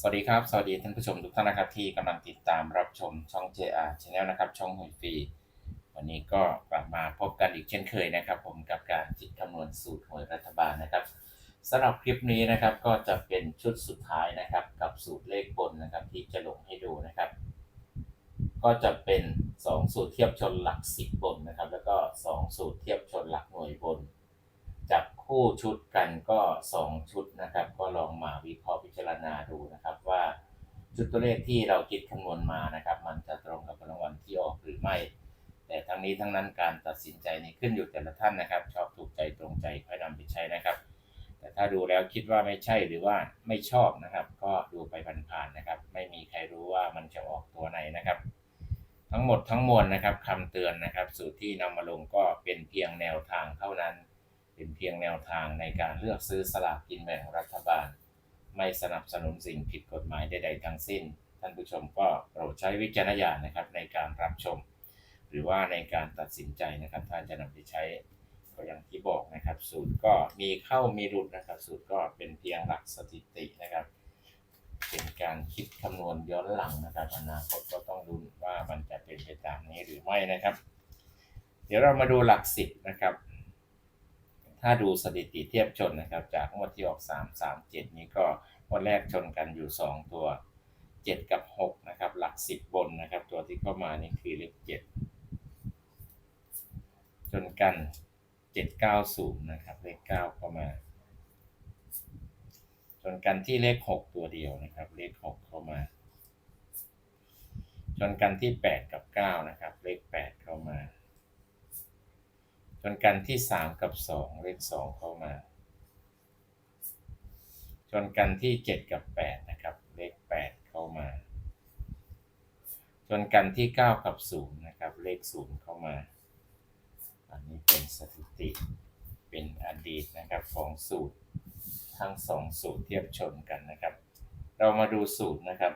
สวัสดีครับ สวัสดีท่านผู้ชมทุกท่านนะครับที่กำลังติดตามรับชมช่อง JR Channel นะครับช่องหวยฟรีวันนี้ก็กลับมาพบกันอีกเช่นเคยนะครับ ผมกับการคิดคำนวณสูตรหวยรัฐบาลนะครับสำหรับคลิปนี้นะครับก็จะเป็นชุดสุดท้ายนะครับ กับสูตรเลขบนนะครับที่จะลงให้ดูนะครับ ก็จะเป็น 2 สูตรเทียบชนหลัก 10 บนนะครับ แล้วก็ 2 สูตรเทียบชนหลักหน่วยบน คู่ชุดกันก็ 2 ชุดนะครับ ก็ลองมาวิเคราะห์พิจารณาดูนะครับ ว่าชุดตัวเลขที่เราคิดคำนวณมานะครับ มันจะตรงกับรางวัลที่ออกหรือไม่ แต่ทั้งนี้ทั้งนั้นการตัดสินใจนี่ขึ้นอยู่แต่ละท่านนะครับ ชอบถูกใจตรงใจค่อยนำไปใช้นะครับ แต่ถ้าดูแล้วคิดว่าไม่ใช่หรือว่าไม่ชอบนะครับ ก็ดูไปผ่านๆนะครับ ไม่มีใครรู้ว่ามันจะออกตัวไหนนะครับทั้งหมดทั้งมวลนะครับคำเตือนนะครับ สูตรที่นำมาลงก็เป็นเพียงแนวทางเท่านั้น เป็นเพียงแนวทางในการเลือกซื้อสลากกินแบ่งรัฐบาล ไม่สนับสนุนสิ่งผิดกฎหมายใด ๆ ทั้งสิ้น ท่านผู้ชมก็โปรดใช้วิจารณญาณนะครับในการรับชม หรือว่าในการตัดสินใจนะครับถ้านจะนำไปใช้ก็อย่างที่บอกนะครับ สูตรก็มีเข้ามีหลุดนะครับ สูตรก็เป็นเพียงหลักสถิตินะครับ เป็นการคิดคำนวณย้อนหลังนะครับอนาคตก็ต้องดูว่ามันจะเป็นไปตามนี้หรือไม่นะครับ เดี๋ยวเรามาดูหลักสิบนะครับ ถ้าดูสถิติเทียบชนนะครับ จากงวดที่ออก 3 3 7 นี้ก็งวดแรกชนกันอยู่ 2 ตัว 7 กับ 6 นะครับ หลัก 10 บนนะครับ ตัวที่เข้ามานี่คือเลข7ชนกัน 790 นะครับ เลข 9 เข้ามาชนกันที่เลข 6 ตัวเดียวนะครับ เลข 6 เข้ามาชนกันที่ 8 กับ 9 นะครับ เลข 8 เข้ามา ชนกันที่3กับ2เลข2เข้ามาชนกันที่7กับ8นะครับ เลข8เข้ามาชนกันที่9กับ0นย์นะครับ เลข0เข้ามา อันนี้เป็นสถิติ เป็นอดีตนะครับของสูตร ทั้ง2สูตรเทียบชนกันนะครับ เรามาดูสูตรนะครับ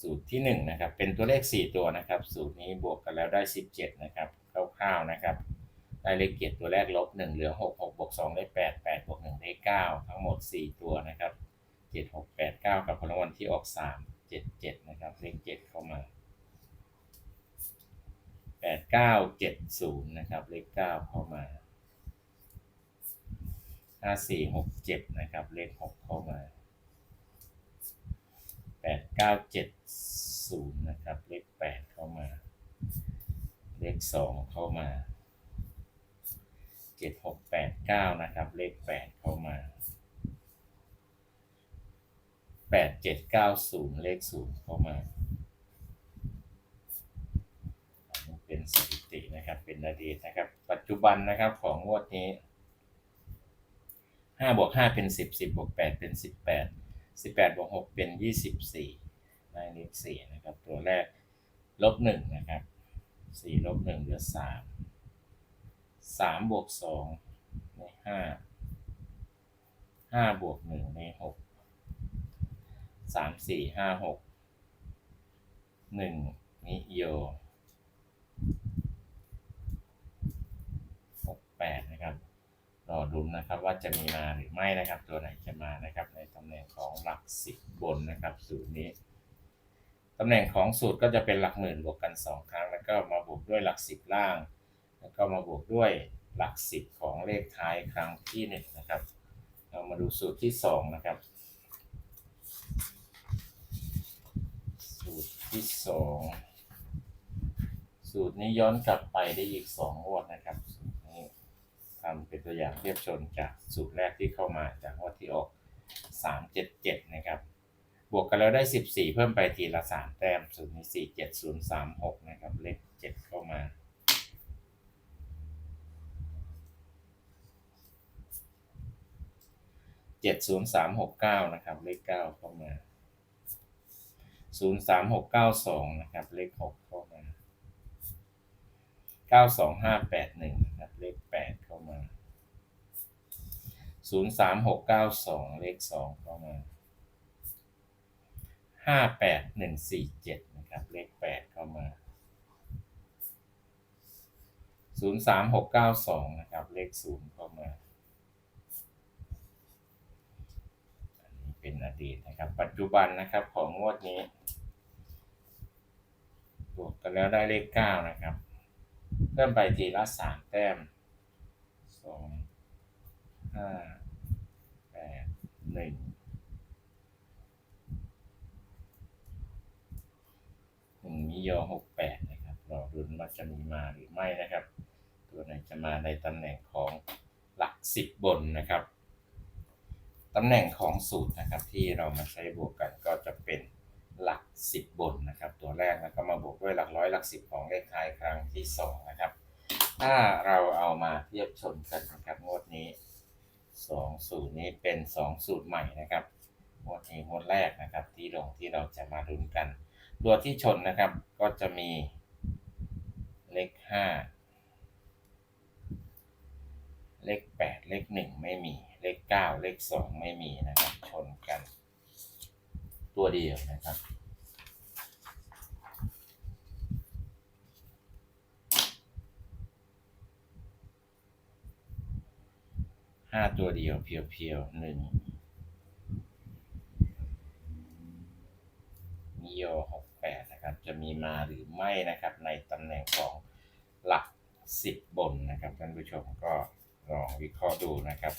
สูตรที่1นะครับเป็นตัวเลข 4 ตัวนะครับ สูตรนี้บวกกันแล้วได้ 17 นะครับคร่าวๆนะครับได้เลขเกียรติตัวแรกลบ1เหลือ 6 6บวก2ได้ 8 8บวก1ได้9 ทั้งหมด 4 ตัวนะครับ7 6 8 9 กับพลวันที่ออก 3 7 7 นะครับเลข7เข้ามา 8 9 7 0 นะครับเลข 9 เข้ามา 5 4 6 7 นะครับเลข 6 เข้ามา แปดเก้าเจ็ดศูนย์นะครับ เลขแปดเข้ามา เลขสองเข้ามาเจ็ดหกแปดเก้านะครับ เลขแปดเข้ามาแปดเจ็ดเก้าศูนย์เลขศูนย์เข้ามาเป็นสถิตินะครับ เป็นอดีตนะครับ ปัจจุบันนะครับของงวดนี้ห้าบวกห้าเป็นสิบสิบบวกแปดเป็นสิ บแปดสิบแปดบวกหกเป็นยี่สิบสี่ได้เลขสี่นะครับ ตัวแรกลบหนึ่งนะครับสี่ลบหนึ่งเหลือสามสามบวกสองในห้าห้าบวกหนึ่งในหกสามสี่ห้าหกหนึ่งนิโยหกแปดนะครับ รอดุนนะครับว่าจะมีมาหรือไม่นะครับ ตัวไหนจะมานะครับ ในตำแหน่งของหลักสิบบนนะครับ สูตรนี้ตำแหน่งของสูตรก็จะเป็นหลักหมื่นบวกกันสองครั้ง แล้วก็มาบวกด้วยหลักสิบล่าง แล้วก็มาบวกด้วยหลักสิบของเลขท้ายครั้งที่หนึ่งนะครับเรามาดูสูตรที่สองนะครับสูตรที่สองสูตรนี้ย้อนกลับไปได้อีกสองวดนะครับส ทำเป็นตัวอย่างเทียบชนจากสูตรแรกที่เข้ามาจากงวดที่ออก 377 นะครับ บวกกันแล้วได้ 14 เพิ่มไปทีละ 3 แต้มสูตรนี้ 47036 นะครับ เลข 7 เข้ามา70369นสามหกเก้านะครับ เลข9เข้ามา03692นะครับ เลข6เข้า เก้าสองห้าแปดหนึ่งนะครับเลขแปดเข้ามาศูนย์สามหกเก้าสองเลขสองเข้ามาห้าแปดหนึ่งสี่เจ็ดนะครับเลขแปดเข้ามาศูนย์สามหกเก้าสองนะครับเลขศูนย์เข้ามาอันนี้เป็นอดีตนะครับ ปัจจุบันนะครับของงวดนี้ บวกกันแล้วได้เลขเก้านะครับ เพิ่มไปทีละสามแต้มสองห้าแปดหนึ่งหนึ่งมิโยหกแปดนะครับรอรุนว่าจะมีมาหรือไม่นะครับ ตัวไหนจะมาในตำแหน่งของหลักสิบบนนะครับตำแหน่งของสูตรนะครับที่เรามาใช้บวกกันก็จะเป็น หลักสิบบนนะครับ ตัวแรกแล้วก็มาบวกด้วยหลักร้อยหลักสิบของเลขท้ายครั้งที่สองนะครับ ถ้าเราเอามาเทียบชนกันนะครับงวดนี้สองสูตรนี้เป็นสองสูตรใหม่นะครับงวดนี้งวดแรกนะครับ ที่ลงที่เราจะมาลุ้นกัน ตัวที่ชนนะครับก็จะมีเลขห้าเลขแปดเลขหนึ่งไม่มี เลขเก้าเลขสองไม่มีนะครับ ชนกัน ตัวเดียวนะครับ ห้าตัวเดียวเพียวๆหนึ่งมิโยหกแปดนะครับ จะมีมาหรือไม่นะครับ ในตำแหน่งของหลักสิบบนนะครับท่านผู้ชมก็ลองวิเคราะห์ดูนะครับ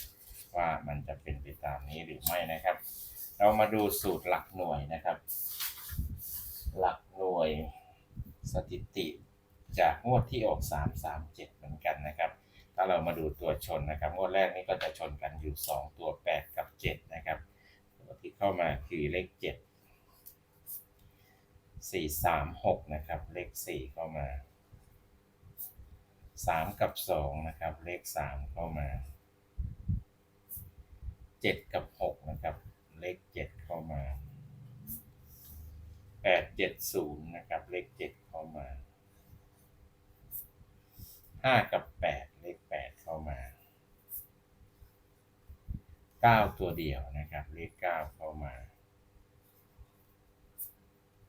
ว่ามันจะเป็นไปตามนี้หรือไม่นะครับ เรามาดูสูตรหลักหน่วยนะครับ หลักหน่วยสถิติจากงวดที่ออก 3 3 7 เหมือนกันนะครับ ถ้าเรามาดูตัวชนนะครับ งวดแรกนี่ก็จะชนกันอยู่ 2 ตัว 8 กับ 7 นะครับ ตัวที่เข้ามาคือเลข 7 4 3 6 นะครับ เลข 4 เข้ามา 3 กับ 2 นะครับ เลข 3 เข้ามา 7 กับ 6 นะครับ เลข7เข้ามา8 7 0นย์นะครับ เลข7เข้ามา5กับ8เลข8เข้ามา9ตัวเดียวนะครับ เลข9เข้ามา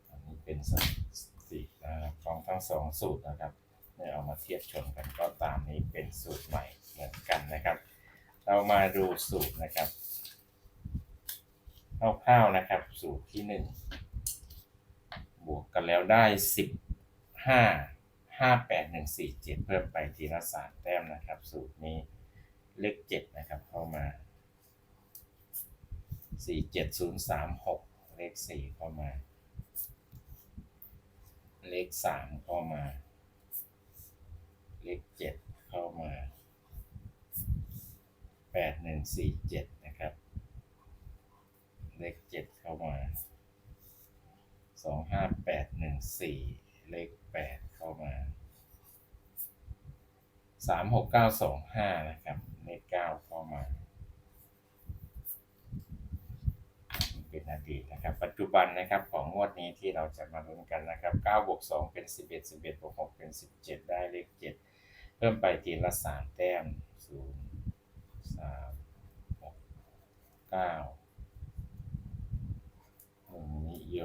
อันนี้เป็นสถิตินะครับของทั้งสองสูตรนะครับเมื่อเอามาเทียบชนกันก็ตามนี้เป็นสูตรใหม่เหมือนกันนะครับ เรามาดูสูตรนะครับ คร่าวๆนะครับ สูตรที่หนึ่งบวกกันแล้วได้สิบห้าห้าแปดหนึ่งสี่เจ็ดเพิ่มไปทีละสามแต้มนะครับ สูตรนี้เลขเจ็ดนะครับ เข้ามาสี่เจ็ดศูนย์สามหกเลขสี่เข้ามา เลขสามเข้ามา เลขเจ็ดเข้ามาแปดหนึ่งสี่เจ็ด เลขเจ็ดเข้ามาสองห้าแปดหนึ่งสี่เลขแปดเข้ามาสามหกเก้าสองห้านะครับเลขเก้าเข้ามาเป็นอดีตนะครับ ปัจจุบันนะครับของงวดนี้ที่เราจะมาลุ้นกันนะครับ9บวก2เป็น 11 11บวก6เป็น 17 ได้เลข 7 เพิ่มไปทีละ 3 แต้ม 0 3 6 9 1นิโย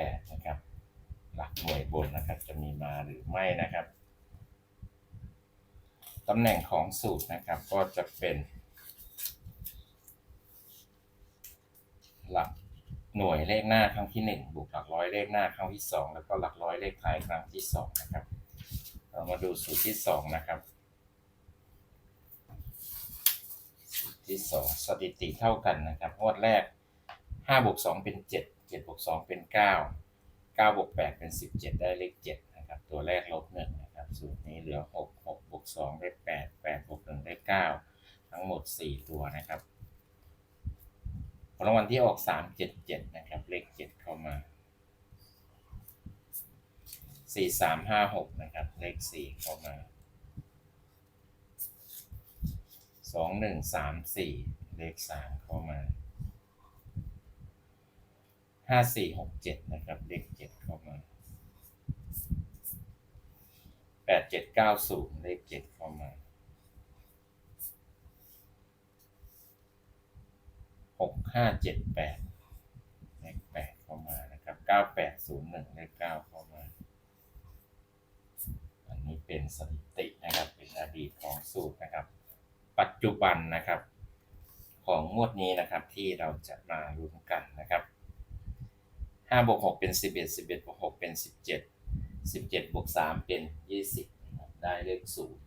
68นะครับ หลักหน่วยบนนะครับ จะมีมาหรือไม่นะครับตำแหน่งของสูตรนะครับก็จะเป็น หลักหน่วยเลขหน้าครั้งที่หนึ่งบวกหลักร้อยเลขหน้าครั้งที่สองแล้วก็หลักร้อยเลขท้ายครั้งที่สองนะครับเรามาดูสูตรที่สองนะครับ สูตรที่สองสถิติเท่ากันนะครับงวดแรก ห้าบวกสองเป็นเจ็ดเจ็ดบวกสองเป็นเก้าเก้าบวกแปดเป็นสิบเจ็ดได้เลขเจ็ดนะครับ ตัวแรกลบหนึ่งนะครับ สูตรนี้เหลือหกหกบวกสองได้แปดแปดบวกหนึ่งได้เก้าทั้งหมดสี่ตัวนะครับผลรางวัลที่ออกสามเจ็ดเจ็ดนะครับ เลขเจ็ดเข้ามาสี่สามห้าหกนะครับ เลขสี่เข้ามาสองหนึ่งสามสี่เลขสามเข้ามา ห้าสี่หกเจ็ดนะครับเลขเจ็ดเข้ามาแปดเจ็ดเก้าศูนย์เลขเจ็ดเข้ามาหกห้าเจ็ดแปดเลขแปดเข้ามานะครับเก้าแปดศูนย์หนึ่งเลขเก้าเข้ามา อันนี้เป็นสถิตินะครับ เป็นอดีตของสูตรนะครับ ปัจจุบันนะครับ ของงวดนี้นะครับที่เราจะมาลุ้นกันนะครับ ห้าบวกหกเป็นสิบเอ็ดสิบเอ็ดบวกหกเป็นสิบเจ็ดสิบเจ็ดบวกสามเป็นยี่สิบได้เลขศูนย์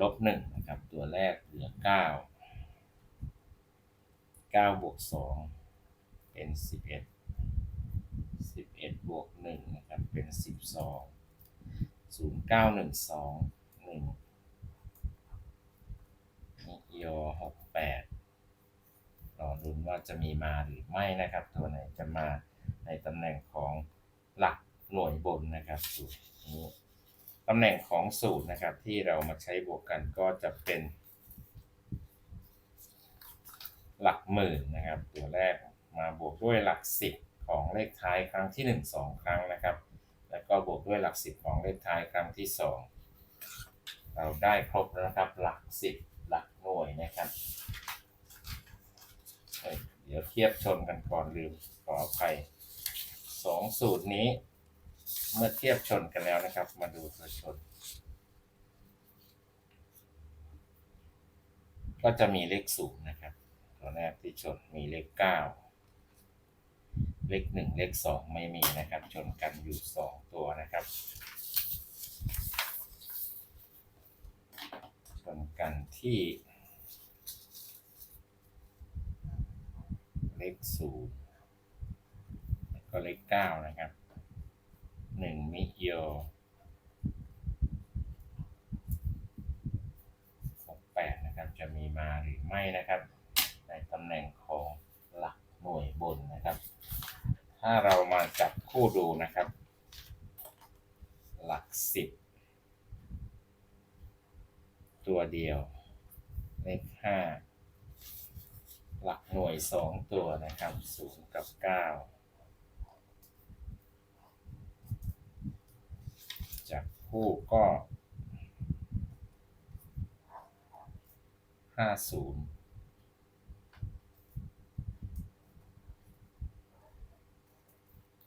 ลบหนึ่งนะครับ ตัวแรกเหลือเก้าเก้าบวกสองเป็นสิบเอ็ดสิบเอ็ดบวกหนึ่งนะครับ เป็นสิบสองศูนย์เก้าหนึ่งสองหนึ่งนิโยหกแปด อรุ้นว่าจะมีมาหรือไม่นะครับ ตัวไหนจะมาในตำแหน่งของหลักหน่วยบนนะครับสูตรนี้ตำแหน่งของสูตรนะครับที่เรามาใช้บวกกันก็จะเป็น หลักหมื่นนะครับ ตัวแรกมาบวกด้วยหลักสิบของเลขท้ายครั้งที่หนึ่งสองครั้งนะครับ แล้วก็บวกด้วยหลักสิบของเลขท้ายครั้งที่สองเราได้ครบแล้วนะครับหลักสิบหลักหน่วยนะครับ เดี๋ยวเทียบชนกันก่อนลืมขออภัยสองสูตรนี้ เมื่อเทียบชนกันแล้วนะครับ มาดูตัวชน ก็จะมีเลขศูนย์นะครับ ตัวแรกที่ชนมีเลขเก้าเลขหนึ่งเลขสองไม่มีนะครับ ชนกันอยู่สองตัวนะครับชนกันที่ เลขศูนย์แล้วก็เลขเก้านะครับหนึ่งมิโยหกแปดนะครับจะมีมาหรือไม่นะครับ ในตำแหน่งของหลักหน่วยบนนะครับ ถ้าเรามาจับคู่ดูนะครับ หลักสิบตัวเดียวเลขห้า หลักหน่วยสองตัวนะครับศูนย์กับเก้าจับคู่ก็ห้าศูนย์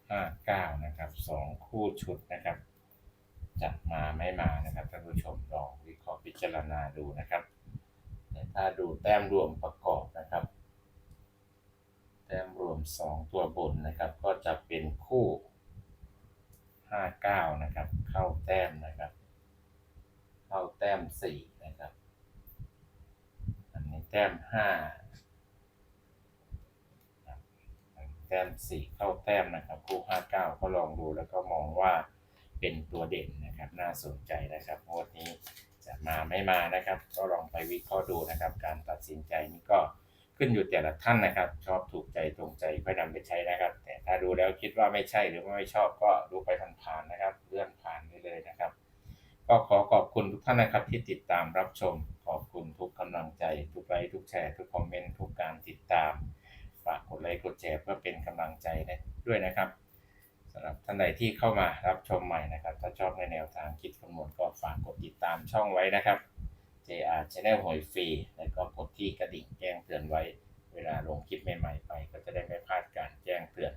ห้าเก้านะครับสองคู่ชุดนะครับจะมาไม่มานะครับท่านผู้ชมลองวิเคราะห์พิจารณาดูนะครับแต่ถ้าดูแต้มรวมประกอบ แต้มรวม 2 ตัวบนนะครับ ก็จะเป็นคู่ 59 นะครับ เข้าแต้มนะครับ เข้าแต้ม 4 นะครับ อันนี้แต้ม 5 แต้ม 4 เข้าแต้มนะครับ คู่ 59 ก็ลองดูแล้วก็มองว่าเป็นตัวเด่นนะครับ น่าสนใจนะครับงวดนี้จะมาไม่มานะครับ ก็ลองไปวิเคราะห์ดูนะครับ การตัดสินใจนี่ก็ ขึ้นอยู่แต่ละท่านนะครับ ชอบถูกใจตรงใจค่อยนำไปใช้นะครับ แต่ถ้าดูแล้วคิดว่าไม่ใช่หรือว่าไม่ชอบก็ดูไปผ่านๆนะครับเลื่อนผ่านไปเลยนะครับ ก็ขอขอบคุณทุกท่านนะครับที่ติดตามรับชม ขอบคุณทุกกำลังใจ ทุกไลค์ทุกแชร์ทุกคอมเมนต์ทุกการติดตามฝากกดไลค์กดแชร์เพื่อเป็นกำลังใจด้วยนะครับสำหรับท่านใดที่เข้ามารับชมใหม่นะครับ ถ้าชอบในแนวทางคิดคำนวณก็ฝากกดติดตามช่องไว้นะครับ JR Channel หวยฟรีแล้วก็กดที่กระดิ่งแจ้งเตือนไว้ เวลาลงคลิปใหม่ๆไป ก็จะได้ไม่พลาดการแจ้งเตือน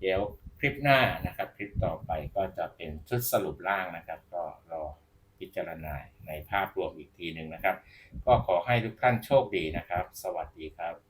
เดี๋ยวคลิปหน้านะครับคลิปต่อไปก็จะเป็นชุดสรุปล่างนะครับ ก็รอพิจารณาในภาพรวมอีกทีหนึ่งนะครับ ก็ขอให้ทุกท่านโชคดีนะครับ สวัสดีครับ